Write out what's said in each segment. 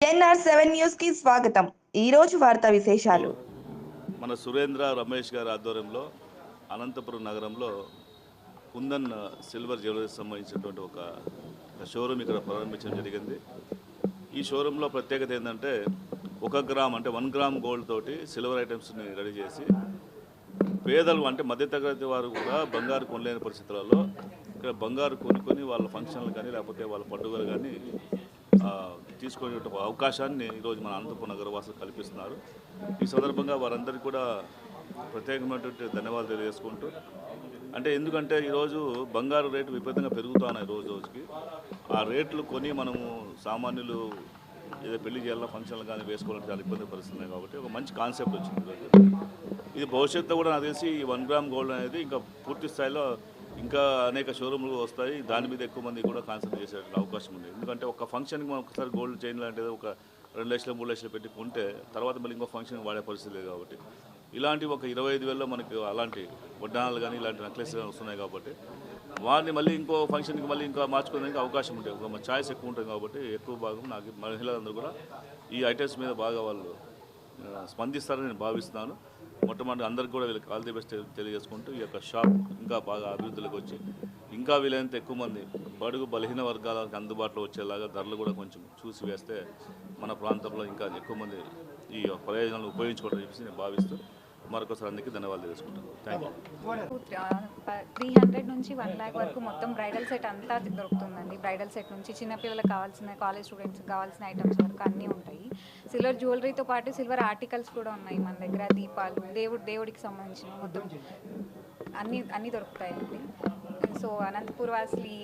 NR seven న్యూస్కి స్వాగతం. ఈ రోజు వార్తా విశేషాలు. మన సురేంద్ర రమేష్ గారి ఆధ్వర్యంలో అనంతపురం నగరంలో కుందన్ సిల్వర్ జ్యువెలరీస్ సంబంధించినటువంటి ఒక షోరూమ్ ఇక్కడ ప్రారంభించడం జరిగింది. ఈ షోరూంలో ప్రత్యేకత ఏంటంటే ఒక గ్రామ్ అంటే వన్ గ్రామ్ గోల్డ్ తోటి సిల్వర్ ఐటమ్స్ని రెడీ చేసి పేదలు అంటే మధ్యతరగతి వారు కూడా బంగారు కొనలేని పరిస్థితులలో ఇక్కడ బంగారు కొనుక్కొని వాళ్ళ ఫంక్షన్లు కానీ లేకపోతే వాళ్ళ పండుగలు కానీ తీసుకునే అవకాశాన్ని ఈరోజు మన అనంతపురం నగరవాసులు కల్పిస్తున్నారు. ఈ సందర్భంగా వారందరికీ కూడా ప్రత్యేకమైనటువంటి ధన్యవాదాలు తెలియజేసుకుంటూ అంటే ఎందుకంటే ఈరోజు బంగారు రేటు విపరీతంగా పెరుగుతున్నాయి రోజు రోజుకి. ఆ రేట్లు కొని మనము సామాన్యులు ఏదో పెళ్ళి చేయాలన్నా ఫంక్షన్లు కానీ వేసుకోవాలంటే చాలా ఇబ్బంది పరిస్థితున్నాయి కాబట్టి ఒక మంచి కాన్సెప్ట్ వచ్చింది ఈరోజు. ఇది భవిష్యత్తులో కూడా నాకు తెలిసి ఈ వన్ గ్రామ్ గోల్డ్ అనేది ఇంకా పూర్తి స్థాయిలో ఇంకా అనేక షోరూమ్లు వస్తాయి. దాని మీద ఎక్కువ మంది కూడా కాన్సన్ట్రేట్ చేసే అవకాశం ఉంది. ఎందుకంటే ఒక ఫంక్షన్కి మనం ఒకసారి గోల్డ్ చైన్ లాంటిది ఒక రెండు లక్షలు మూడు లక్షలు పెట్టి కొంటే తర్వాత మళ్ళీ ఇంకో ఫంక్షన్ వాడే పరిస్థితి లేదు కాబట్టి. ఇలాంటి ఒక ఇరవై ఐదు వేలలో మనకి అలాంటి వడ్డానాలు కానీ ఇలాంటి నెక్లెస్ కానీ వస్తున్నాయి కాబట్టి వారిని మళ్ళీ ఇంకో ఫంక్షన్కి మళ్ళీ ఇంకా మార్చుకోవడానికి అవకాశం ఉంటుంది. ఒక ఛాయిస్ ఎక్కువ ఉంటుంది కాబట్టి ఎక్కువ భాగం నాకు మహిళలందరూ కూడా ఈ ఐటమ్స్ మీద బాగా వాళ్ళు స్పందిస్తారని నేను భావిస్తున్నాను. మొట్టమొదటి అందరికి కూడా వీళ్ళకి ఆల్ ది బెస్ట్ తెలియజేసుకుంటూ ఈ యొక్క షాప్ ఇంకా బాగా అభివృద్ధిలోకి వచ్చి ఇంకా వీలైనంత ఎక్కువ మంది బడుగు బలహీన వర్గాలకు అందుబాటులో వచ్చేలాగా ధరలు కూడా కొంచెం చూసి వేస్తే మన ప్రాంతంలో ఇంకా ఎక్కువ మంది ఈ ప్రయోజనాలు ఉపయోగించుకోవడం చెప్పేసి నేను భావిస్తూ మరొకసారి అందుకే ధన్యవాదాలు తెలుసుకుంటాను థ్యాంక్ యూ త్రీ హండ్రెడ్ నుంచి వన్ ల్యాక్ వరకు మొత్తం బ్రైడల్ సెట్ అంతా దొరుకుతుందండి. బ్రైడల్ సెట్ నుంచి చిన్నపిల్లలకు కావాల్సిన కాలేజ్ స్టూడెంట్స్కి కావాల్సిన ఐటమ్స్ వరకు అన్నీ ఉంటాయి. సిల్వర్ జ్యువెలరీతో పాటు సిల్వర్ ఆర్టికల్స్ కూడా ఉన్నాయి మన దగ్గర దీపాలు దేవుడు దేవుడికి సంబంధించిన మొత్తం. అన్నీ అన్నీ దొరుకుతాయండి. సో అనంతపూర్ వాసులు ఈ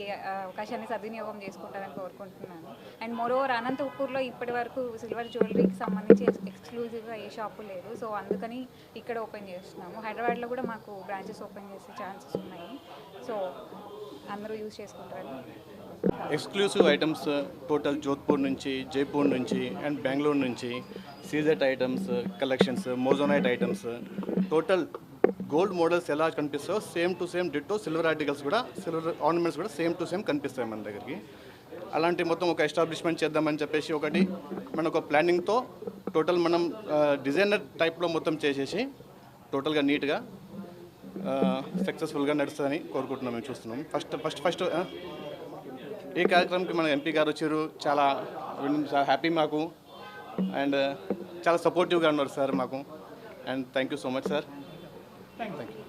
అవకాశాన్ని సద్వినియోగం చేసుకుంటారని కోరుకుంటున్నాను. అండ్ మోరోవర్ అనంతపూర్లో ఇప్పటి వరకు సిల్వర్ జ్యువెలరీకి సంబంధించి ఎక్స్క్లూజివ్గా ఏ షాపు లేదు. సో అందుకని ఇక్కడ ఓపెన్ చేస్తున్నాము. హైదరాబాద్లో కూడా మాకు బ్రాంచెస్ ఓపెన్ చేసే ఛాన్సెస్ ఉన్నాయి. సో అందరూ యూజ్ చేసుకుంటారని ఎక్స్క్లూసివ్ ఐటమ్స్ టోటల్ జోధ్పూర్ నుంచి జైపూర్ నుంచి అండ్ బెంగళూరు నుంచి C Z items collections moissanite items total gold models ఎలా కనిపిస్తాయో same to same ditto silver articles కూడా సిల్వర్ ఆర్నమెంట్స్ కూడా సేమ్ టు సేమ్ కనిపిస్తాయి మన దగ్గరికి. అలాంటి మొత్తం ఒక ఎస్టాబ్లిష్మెంట్ చేద్దామని చెప్పేసి ఒకటి మన ఒక ప్లానింగ్తో టోటల్ మనం uh, డిజైనర్ టైప్లో మొత్తం చేసేసి టోటల్గా నీట్గా సక్సెస్ఫుల్గా నడుస్తుందని కోరుకుంటున్నాం మేము చూస్తున్నాం. ఫస్ట్ ఫస్ట్ ఫస్ట్ ఈ కార్యక్రమంకి మన ఎంపీ గారు వచ్చారు. చాలా చాలా హ్యాపీ మాకు. అండ్ చాలా సపోర్టివ్గా ఉన్నారు సార్ మాకు. And thank you so much sir thank you